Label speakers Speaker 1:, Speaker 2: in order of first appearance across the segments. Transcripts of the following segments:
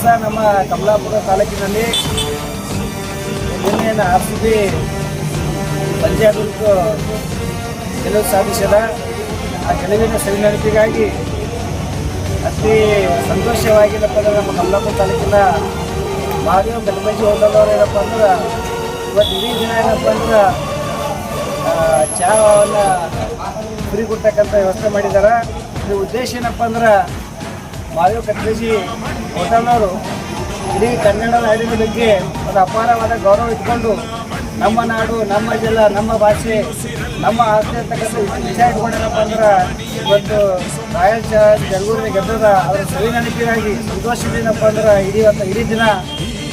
Speaker 1: ದಿವಸ ನಮ್ಮ ಕಮಲಾಪುರ ತಾಲೂಕಿನಲ್ಲಿ ನಿನ್ನೆಯನ್ನು ಆರ್ ಸಿ ಬಿ ಪಂಜಾಬ್ ಗೆಲುವು ಸಾಧಿಸಿದ ಆ ಗೆಲುವಿನ ಸವಿನೆನಪಿಗಾಗಿ ಅತಿ ಸಂತೋಷವಾಗಿದ್ದಪ್ಪ ಅಂದ್ರೆ ನಮ್ಮ ಕಮಲಾಪುರ ತಾಲೂಕಿನ ಮಾರಿಯ ಬೆಳಮಂಜಿ ಹೋಟೆಲ್ನವರು ಏನಪ್ಪ ಅಂದ್ರೆ ಇವತ್ತು ಇಡೀ ದಿನ ಏನಪ್ಪ ಅಂದ್ರೆ ಚಹಾವನ್ನು ಫ್ರೀ ಕೊಡ್ತಕ್ಕಂಥ ವ್ಯವಸ್ಥೆ ಮಾಡಿದ್ದಾರೆ ಇದ್ರ ಉದ್ದೇಶ ಏನಪ್ಪ ಅಂದ್ರೆ ಮಹಾದೇವ್ ಕಟ್ಟಿಸಿ ಹೋಟೆಲ್ನವರು. ಇಡೀ ಕನ್ನಡ ನಾಡಿನ ಬಗ್ಗೆ ಒಂದು ಅಪಾರವಾದ ಗೌರವ ಇಟ್ಕೊಂಡು ನಮ್ಮ ನಾಡು, ನಮ್ಮ ಜಿಲ್ಲ ನಮ್ಮ ಭಾಷೆ, ನಮ್ಮ ಆಸ್ತಿ ಅಂತಕ್ಕಂಥ ವಿಷಯ ಇಟ್ಕೊಂಡೇನಪ್ಪ ಅಂದ್ರೆ ಇವತ್ತು ರಾಯಲ್ ಚಾಲೆಂಜ್ ಜಲಗೂರಿನ ಗೆದ್ದದ ಅವರ ಸವಿ ನೆನಪಿಗಾಗಿ ಸಂತೋಷದಿಂದಪ್ಪ ಅಂದ್ರೆ ಇಡೀ ಇಡೀ ದಿನ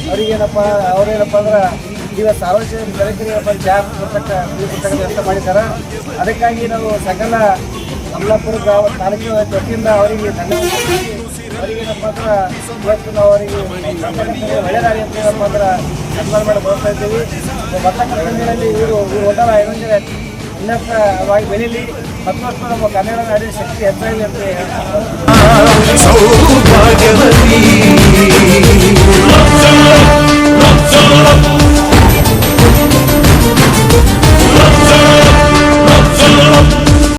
Speaker 1: ಅವರಿಗೇನಪ್ಪ, ಅವ್ರೇನಪ್ಪ ಅಂದ್ರೆ ಇವತ್ತು ಸಾರ್ವಜನಿಕ ಕೊಡ್ತಕ್ಕ ನೀರು ಕೊಡ್ತಕ್ಕ ವ್ಯವಸ್ಥೆ ಮಾಡಿದ್ದಾರೆ ಅದಕ್ಕಾಗಿ ನಾವು ಸಕಲ ಅಮಲಾಪುರ ಗ್ರಾಮ ತಾಲೂಕಿನ ವತಿಯಿಂದ ಅವರಿಗೆ ಧನ್ಯವಾದ ಅವರಿಗೇನಪ್ಪ ಅಂದ್ರೆ ಇವತ್ತು ನಾವು ಅವರಿಗೆ ಅಂತ ಏನಪ್ಪ ಬರ್ತಾ ಇದ್ದೀವಿ. ಇವರು ಉನ್ನತವಾಗಿ ಬೆಳೀಲಿ. ಮತ್ತು ನಮ್ಮ ಕನ್ನಡ ನಾಡಿನ ಶಕ್ತಿ ಹೆಚ್ಚಾಗಲಿ ಅಂತ